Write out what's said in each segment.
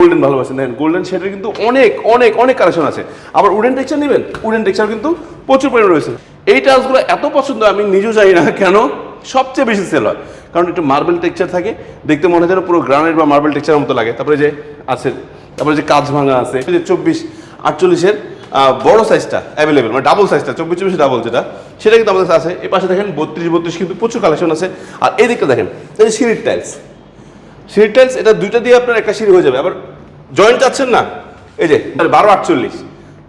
Golden ভালোবাসেন দেখেন golden শেডের কিন্তু অনেক অনেক অনেক কালেকশন আছে। আবার উডেন টেক্সচার নেবেন? উডেন টেক্সচার কিন্তু প্রচুর পরিমাণে রয়েছে। এই টাইলসগুলো এত পছন্দ, আমি নিজেও জানি না কেন সবচেয়ে বেশি সেল হয়। কারণ একটু মার্বেল টেক্সচার থাকে, দেখতে মনে হয় পুরো গ্রানাইট বা মার্বেল টেক্সচার মতো লাগে। তারপরে যে আছে, তারপরে যে কাজ ভাঙা আছে যে চব্বিশ আটচল্লিশের বড় সাইজটা অ্যাভেলেবেল মানে ডাবল সাইজটা চব্বিশ চব্বিশ ডাবল যেটা, সেটা কিন্তু আমাদের আছে। এই পাশে দেখেন বত্রিশ বত্রিশ কিন্তু প্রচুর কালেকশন আছে। আর এই দিকটা দেখেন সিঁড়ির টাইলস সিঁড়ি টাইলস এটা দুইটা দিয়ে আপনার একটা সিঁড়ি হয়ে যাবে। আবার জয়েন্ট চাচ্ছেন না? এই যে, বারো আটচল্লিশ।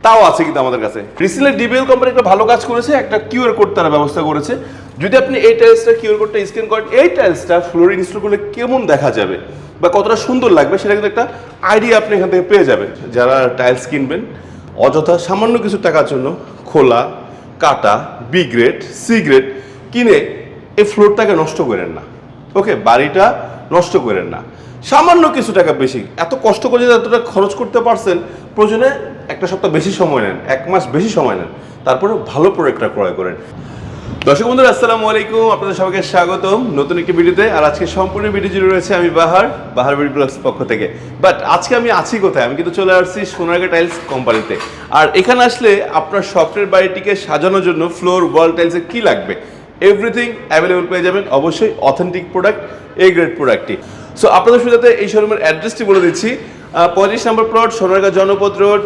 তাও আছে কিন্তু আমাদের কাছে। রিসেন্টলি ডিবিএল কোম্পানি একটা ভালো কাজ করেছে, একটা কিউআর কোড তারা ব্যবস্থা করেছে। যদি আপনি এই টাইলসটা কিউআর কোডটা স্ক্যান করেন, এই টাইলসটা ফ্লোরে ইনস্টল করলে কেমন দেখা যাবে? বা কতটা সুন্দর লাগবে, সেটা কিন্তু একটা আইডিয়া আপনি এখান থেকে পেয়ে যাবেন। যারা টাইলস কিনবেন, অযথা সামান্য কিছু টাকার জন্য খোলা, কাটা বি গ্রেড সি গ্রেড কিনে এই ফ্লোরটাকে নষ্ট করেন না। ওকে বাড়িটা নষ্ট করেন না। সামান্য কিছু টাকা বেশি। এত কষ্ট করে যদি এতটা খরচ করতে পারছেন, প্রয়োজনে একটা সপ্তাহ বেশি সময় নেন, এক মাস বেশি সময় নেন তারপরে ভালো প্রোডাক্টটা ক্রয় করেন। দর্শক বন্ধুরা, আসসালামু আলাইকুম, আপনাদের সবাইকে স্বাগতম নতুন একটি ভিডিওতে, আর আজকে সম্পূর্ণ ভিডিও জুড়ে রয়েছে আমি বাহার বাহার ভিডিও ব্লগস পক্ষ থেকে। বাট আজকে আমি আছি কোথায়? আমি কিন্তু চলে আসছি সোনারগা টাইলস কোম্পানিতে। আর এখানে আসলে আপনার স্বপ্নের বাড়িটিকে সাজানোর জন্য ফ্লোর, ওয়াল, টাইলসে কী লাগবে? এভরিথিং অ্যাভেলেবল পেয়ে যাবেন অবশ্যই অথেন্টিক প্রোডাক্ট, এ গ্রেড প্রোডাক্টটি। সো আপনাদের সুবিধাতে এই শোরুমের অ্যাড্রেসটি বলে দিচ্ছি। পঁয়ত্রিশ নম্বর প্লট সোনারগা জনপদ রোড,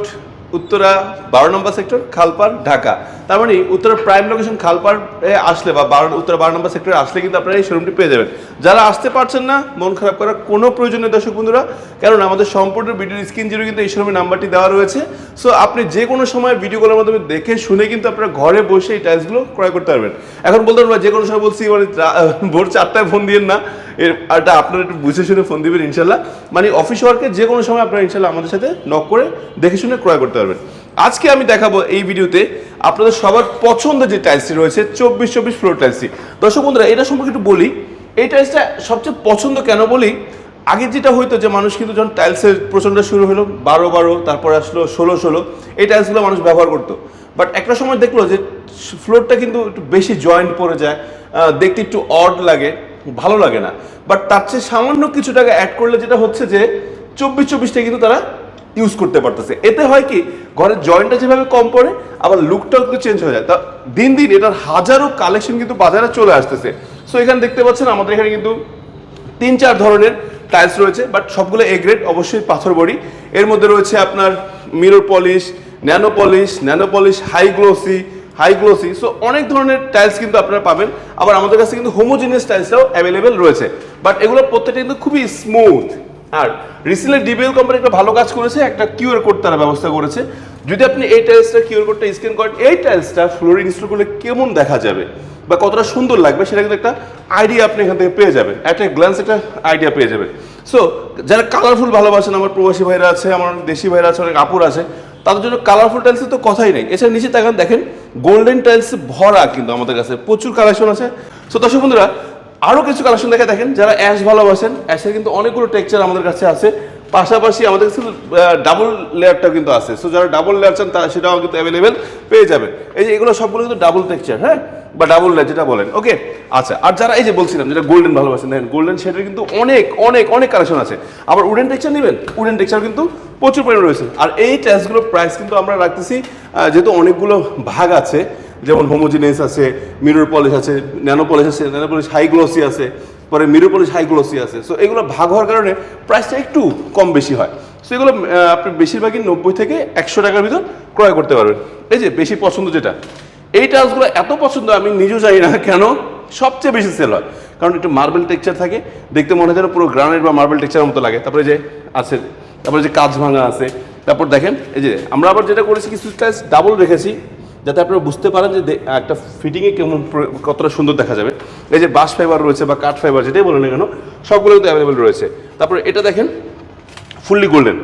উত্তরা বারো নম্বর সেক্টর খালপাড়, ঢাকা। তার মানে উত্তরা প্রাইম লোকেশন খালপাড় এ আসলে বা বারো, উত্তরা বারো নম্বর সেক্টরে আসলে কিন্তু আপনারা এই শোরুমটি পেয়ে যাবেন। যারা আসতে পারছেন না, মন খারাপ করার কোনো প্রয়োজন নেই দর্শক বন্ধুরা, কারণ আমাদের সম্পূর্ণ ভিডিওর স্ক্রিন জিরো কিন্তু এই শোরুমের নাম্বারটি দেওয়া রয়েছে। সো আপনি যে কোনো সময় ভিডিওগুলোর মাধ্যমে দেখে শুনে কিন্তু আপনারা ঘরে বসে এই টাইলসগুলো ক্রয় করতে পারবেন। এখন বলতে পারব যে কোনো সময় বলছি মানে ভোর চারটায় ফোন দিয়েন না। এর এটা আপনারা একটু বুঝে শুনে ফোন দিবেন ইনশাল্লাহ মানে অফিস ওয়ার্কে যে কোনো সময় আপনারা ইনশাল্লাহ আমাদের সাথে নক করে দেখে শুনে ক্রয় করতে পারবেন। আজকে আমি দেখাবো এই ভিডিওতে আপনাদের সবার পছন্দের যে টাইলসটি রয়েছে, চব্বিশ চব্বিশ ফ্লোর টাইলসটি দর্শক বন্ধুরা, এটা সম্পর্কে একটু বলি, এই টাইলসটা সবচেয়ে পছন্দ কেন বলি? আগে যেটা হইতো যে মানুষ কিন্তু যখন টাইলসের প্রচণ্ড শুরু হলো, বারো বারো, তারপরে আসলো ষোলো ষোলো, এই টাইলসগুলো মানুষ ব্যবহার করতো। বাট একটা সময় দেখল যে ফ্লোরটা কিন্তু একটু বেশি জয়েন্ট পড়ে যায় দেখতে একটু অড লাগে। ভালো লাগে না। বাট তার চেয়ে সামান্য কিছু টাকা অ্যাড করলে যেটা হচ্ছে যে, চব্বিশ চব্বিশটা কিন্তু তারা ইউজ করতে পারতেছে। এতে হয় কি, ঘরের জয়েন্টটা যেভাবে কম পড়ে, আবার লুকটাও কিন্তু চেঞ্জ হয়ে যায়। তা দিন দিন এটার হাজারো কালেকশন কিন্তু বাজারে চলে আসতেছে। সো এখানে দেখতে পাচ্ছেন আমাদের এখানে কিন্তু তিন চার ধরনের টাইলস রয়েছে বাট সবগুলো এ গ্রেড অবশ্যই পাথর বডি। এর মধ্যে রয়েছে আপনার mirror polish nano polish nano polish high glossy high glossy so অনেক ধরনের টাইলস কিন্তু আপনারা পাবেন। আবার আমাদের কাছে কিন্তু হোমোজিনিয়াস টাইলসটাও অ্যাভেলেবেল রয়েছে। বাট এগুলো প্রত্যেকটা কিন্তু খুবই স্মুথ আর রিসেন্টলি ডিবিএল কোম্পানি একটা ভালো কাজ করেছে, একটা কিউআর কোড তারা ব্যবস্থা করেছে। যদি আপনি এই টাইলসটা কিউআর কোডটা স্ক্যান করেন, এই টাইলসটা ফ্লোরে ইনস্টল করলে কেমন দেখা যাবে? বা কতটা সুন্দর লাগবে, সেটা কিন্তু একটা আইডিয়া আপনি এখান থেকে পেয়ে যাবেন। একটা গ্ল্যান্স একটা আইডিয়া পেয়ে যাবেন। সো যারা কালারফুল ভালোবাসেন, আমার প্রবাসী ভাইরা আছে, আমার দেশি ভাইরা আছে, অনেক আপুর আছে, তাদের জন্য কালারফুল টাইলসের তো কথাই নেই। এছাড়া নিচে তাকান, দেখেন গোল্ডেন টাইলস ভরা কিন্তু আমাদের কাছে প্রচুর কালেকশন আছে। সো দর্শক বন্ধুরা আরও কিছু কালেকশন দেখে দেখেন যারা অ্যাশ ভালোবাসেন। অ্যাশের কিন্তু অনেকগুলো টেক্সচার আমাদের কাছে আছে। পাশাপাশি আমাদের কাছে ডাবল লেয়ারটাও কিন্তু আছে। সো যারা ডাবল লেয়ার চান, তারা সেটাও কিন্তু অ্যাভেলেবেল পেয়ে যাবেন। এই যে এগুলো সবগুলো কিন্তু ডাবল টেক্সচার হ্যাঁ? বা ডাবল লেয়ার যেটা বলেন। ওকে আচ্ছা আর যারা এই যে বলছিলাম, যেটা গোল্ডেন ভালোবাসেন, দেখেন গোল্ডেন শেডের কিন্তু অনেক অনেক অনেক কালেকশন আছে। আবার উডেন টেক্সচার নেবেন? উডেন টেক্সচার কিন্তু প্রচুর পরিমাণে রয়েছে। আর এই টাইলসগুলোর প্রাইস কিন্তু আমরা রাখতেছি যেহেতু অনেকগুলো ভাগ আছে, যেমন হোমোজিনিয়াস আছে মিরর পলিশ আছে ন্যানো পলিশ আছে ন্যানো পলিশ হাই গ্লোসি আছে, পরে মিরর পলিশ হাই গ্লোসি আছে। সো এগুলো ভাগ হওয়ার কারণে প্রাইসটা একটু কম বেশি হয়। সো এগুলো আপনি বেশিরভাগই নব্বই থেকে একশো টাকার ভিতর ক্রয় করতে পারবেন। এই যে বেশি পছন্দ যেটা, এই টাইলসগুলো এত পছন্দ আমি নিজেও জানি না কেন সবচেয়ে বেশি সেল হয়। কারণ একটু মার্বেল টেক্সচার থাকে, দেখতে মনে হয় যেন পুরো গ্রানাইট বা মার্বেল টেক্সচারের মতো লাগে। তারপরে যে আছে তারপরে যে কাজ ভাঙা আছে, তারপর দেখেন, এই যে আমরা আবার যেটা করেছি, কিছু টাইলস ডাবল রেখেছি, যাতে আপনারা বুঝতে পারেন যে একটা ফিটিংয়ে কেমন কতটা সুন্দর দেখা যাবে। এই যে বাস ফাইবার রয়েছে বা কাঠ ফাইবার যেটাই বলেন না কেন, সবগুলো কিন্তু অ্যাভেলেবেল রয়েছে। তারপরে এটা দেখেন ফুললি গোল্ডেন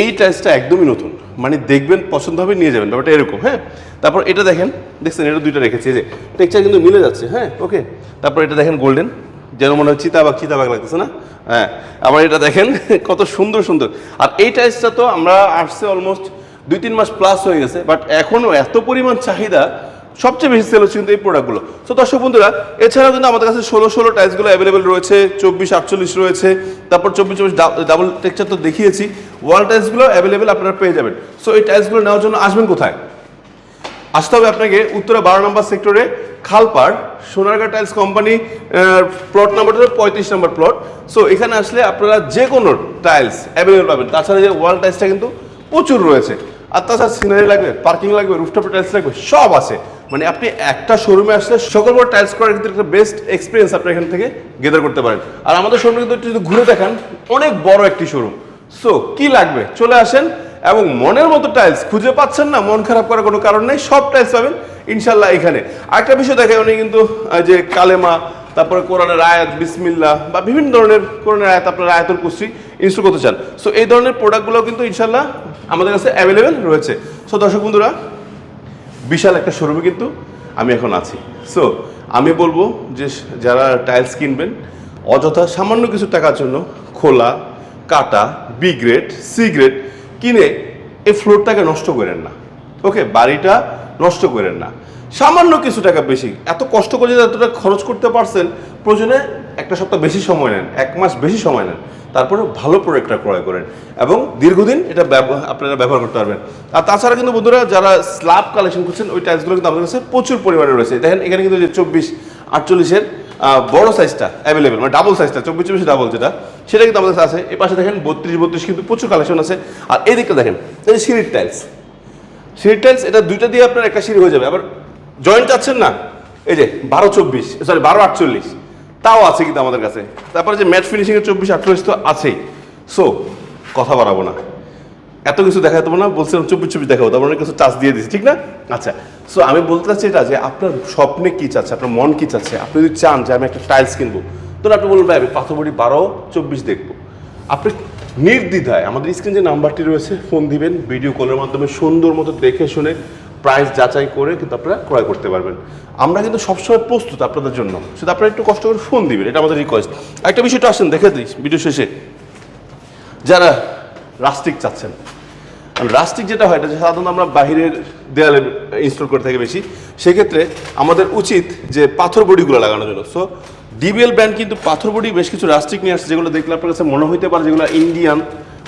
এই টাইসটা একদমই নতুন। মানে দেখবেন পছন্দ হবে, নিয়ে যাবেন, ব্যাপারটা এরকম হ্যাঁ? তারপর এটা দেখেন, দেখছেন, এটা দুইটা রেখেছি যে টেক্সচার কিন্তু মিলে যাচ্ছে হ্যাঁ? ওকে তারপর এটা দেখেন গোল্ডেন যেন মনে হয় চিতাবাগ চিতাবাগ লাগতেছে না? হ্যাঁ আবার এটা দেখেন, কত সুন্দর সুন্দর। আর এই টাইলসটা তো আমরা আসছে অলমোস্ট দুই, তিন মাস প্লাস হয়ে গেছে বাট এখনও এত পরিমাণ চাহিদা, সবচেয়ে বেশি সেল হচ্ছে কিন্তু এই প্রোডাক্টগুলো তো দর্শক বন্ধুরা, এছাড়াও কিন্তু আমাদের কাছে ষোলো ষোলো টাইলসগুলো অ্যাভেলেবেল রয়েছে, চব্বিশ, আটচল্লিশ রয়েছে, তারপর চব্বিশ চব্বিশ ডাবল টেক্সচার তো দেখিয়েছি ওয়াল টাইলসগুলো অ্যাভেলেবেল আপনারা পেয়ে যাবেন। সো এই টাইলসগুলো নেওয়ার জন্য আসবেন কোথায়? আসতে হবে আপনাকে উত্তরা বারো নম্বর সেক্টরে Khalpar, Sonargaon tiles company plot নাম্বারটা পঁয়ত্রিশ নম্বর প্লট সো এখানে আসলে আপনারা যে কোনো টাইলস অ্যাভেলেবেল পাবেন। তাছাড়া যে ওয়াল টাইলসটা কিন্তু প্রচুর রয়েছে। আর তাছাড়া সিনারি লাগবে পার্কিং লাগবে রুফটপে টাইলস লাগবে, সব আছে। মানে আপনি একটা শোরুমে আসলে সকল বড় টাইলস করার কিন্তু একটা বেস্ট এক্সপিরিয়েন্স আপনি এখান থেকে গেদার করতে পারেন। আর আমাদের শোরুমে কিন্তু যদি ঘুরে দেখান, অনেক বড় একটি শোরুম সো কি লাগবে? চলে আসেন। এবং মনের মতো টাইলস খুঁজে পাচ্ছেন না, মন খারাপ করার কোনো কারণ নেই, সব টাইলস পাবেন। ইনশাল্লাহ এখানে। আরেকটা বিষয় দেখে উনি কিন্তু যে কালেমা, তারপরে কোরআনের আয়াত, বিসমিল্লাহ, বা বিভিন্ন ধরনের কোরআনের আয়াত, আপনার আয়াতুল কুসরি ইনস্টল করতে চান। সো এই ধরনের প্রোডাক্টগুলো কিন্তু ইনশাল্লাহ আমাদের কাছে অ্যাভেলেবেল রয়েছে। সো দর্শক বন্ধুরা, বিশাল একটা শোরুমে কিন্তু আমি এখন আছি। সো আমি বলব যে যারা টাইলস কিনবেন, অযথা সামান্য কিছু টাকার জন্য খোলা, কাটা বি গ্রেড সি গ্রেড কিনে এই ফ্লোরটাকে নষ্ট করেন না। ওকে, বাড়িটা নষ্ট করেন না। সামান্য কিছু টাকা বেশি। এত কষ্ট করে যদি এতটা খরচ করতে পারছেন, প্রয়োজনে একটা সপ্তাহ বেশি সময় নেন, এক মাস বেশি সময় নেন তারপরে ভালো প্রোডাক্টটা ক্রয় করেন এবং দীর্ঘদিন এটা আপনারা ব্যবহার করতে পারবেন। আর তাছাড়া কিন্তু বন্ধুরা, যারা স্ল্যাব কালেকশন করছেন, ওই টাইলসগুলো কিন্তু আমাদের কাছে প্রচুর পরিমাণে রয়েছে। দেখেন, এখানে কিন্তু যে চব্বিশ, আটচল্লিশের বড় সাইজটা অ্যাভেলেবেল মানে ডাবল সাইজটা চব্বিশ চব্বিশ ডাবল যেটা, সেটা কিন্তু আমাদের কাছে আছে। এই পাশে দেখেন, বত্রিশ বত্রিশ কিন্তু প্রচুর কালেকশন আছে। আর এই দিকটা দেখেন, এই সিঁড়ির টাইলস সিঁড়ির এটা দুইটা দিয়ে আপনার একটা সিঁড়ি হয়ে যাবে। আবার জয়েন্ট চাচ্ছেন না। এই যে, বারো চব্বিশ সরি বারো আটচল্লিশ। তাও আছে কিন্তু আমাদের কাছে। তারপরে যে ম্যাট ফিনিশিংয়ের চব্বিশ, আটচল্লিশ তো আছেই। সো কথা বাড়াবো না। এত কিছু দেখাতে পারব না। বলছিলাম চব্বিশ চব্বিশ দেখাবো, তারপর অনেক কিছু টাচ দিয়ে দিচ্ছি ঠিক না? আচ্ছা সো আমি বলতে চাচ্ছি এটা যে আপনার স্বপ্নে কী চাচ্ছে, আপনার মন কী চাচ্ছে? আপনি যদি চান যে আমি একটা টাইলস কিনবো তাহলে আপনি বলবেন ভাই, আমি পাথরবড়ি বারো, চব্বিশ দেখব। আপনি নির্দ্বিধায় আমাদের স্ক্রিন যে নাম্বারটি রয়েছে ফোন দিবেন ভিডিও কলের মাধ্যমে সুন্দর মতো দেখে শুনে প্রাইস যাচাই করে কিন্তু আপনারা ক্রয় করতে পারবেন। আমরা কিন্তু সবসময় প্রস্তুত আপনাদের জন্য। শুধু আপনারা একটু কষ্ট করে ফোন দিবেন, এটা আমাদের রিকোয়েস্ট একটা বিষয়টা আসেন, দেখে দিই ভিডিও শেষে। যারা রাস্টিক চাচ্ছেন রাস্টিক যেটা হয়, এটা সাধারণত আমরা বাহিরের দেয়ালে ইনস্টল করে থাকি বেশি, সেক্ষেত্রে আমাদের উচিত যে পাথর বডিগুলো লাগানোর জন্য। সো ডিবিএল ব্র্যান্ড কিন্তু পাথর বডি বেশ কিছু রাস্টিক নিয়ে আসছে, যেগুলো দেখলে আপনার কাছে মনে হইতে পারে যেগুলো ইন্ডিয়ান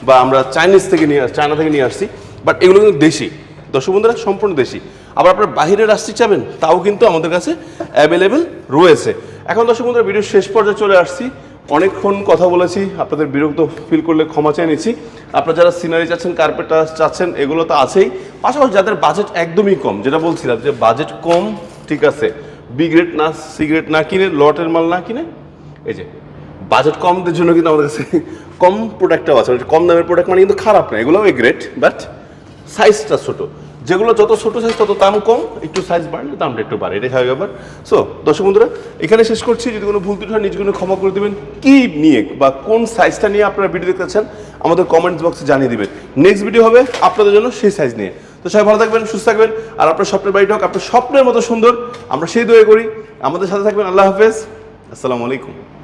বা আমরা চাইনিজ থেকে নিয়ে চায়না থেকে নিয়ে আসছি বাট এগুলো কিন্তু দেশি। দর্শক বন্ধুরা, সম্পূর্ণ দেশি। আবার আপনার বাহিরের রাস্টিক চাবেন, তাও কিন্তু আমাদের কাছে অ্যাভেলেবেল রয়েছে। এখন দর্শক বন্ধুরা ভিডিও শেষ পর্যায়ে চলে আসছি। অনেকক্ষণ কথা বলেছি, আপনাদের বিরক্ত ফিল করলে ক্ষমা চেয়ে নিচ্ছি। আপনারা যারা সিনারি চাচ্ছেন কার্পেট চাচ্ছেন, এগুলো তো আছেই। পাশাপাশি যাদের বাজেট একদমই কম, যেটা বলছিলাম যে বাজেট কম, ঠিক আছে। বি গ্রেড না সিগারেট না কিনে, লটের মাল না কিনে, এই যে, বাজেট কমদের জন্য কিন্তু আমাদের কাছে কম প্রোডাক্টটাও আছে। কম দামের প্রোডাক্ট মানে কিন্তু খারাপ না, এগুলোও গ্রেট বাট সাইজটা ছোটো। যেগুলো যত ছোট সাইজ তত দাম কম, একটু সাইজ বাড়লে দামটা একটু বাড়ে, এটাই হয় ব্যাপার। সো দর্শক বন্ধুরা, এখানে শেষ করছি। যদি কোনো ভুল ত্রুটি হয়, নিজ গুণে ক্ষমা করে দেবেন। কি নিয়ে বা কোন সাইজটা নিয়ে আপনারা ভিডিও দেখতে চান আমাদের কমেন্টস বক্সে জানিয়ে দিবেন। নেক্সট ভিডিও হবে আপনাদের জন্য সেই সাইজ নিয়ে। তো সবাই ভালো থাকবেন, সুস্থ থাকবেন। আর আপনার স্বপ্নের বাড়িটা হোক, আপনার স্বপ্নের মতো সুন্দর। আমরা সেই দোয়া করি। আমাদের সাথে থাকবেন, আল্লাহ হাফেজ। আসসালামু আলাইকুম।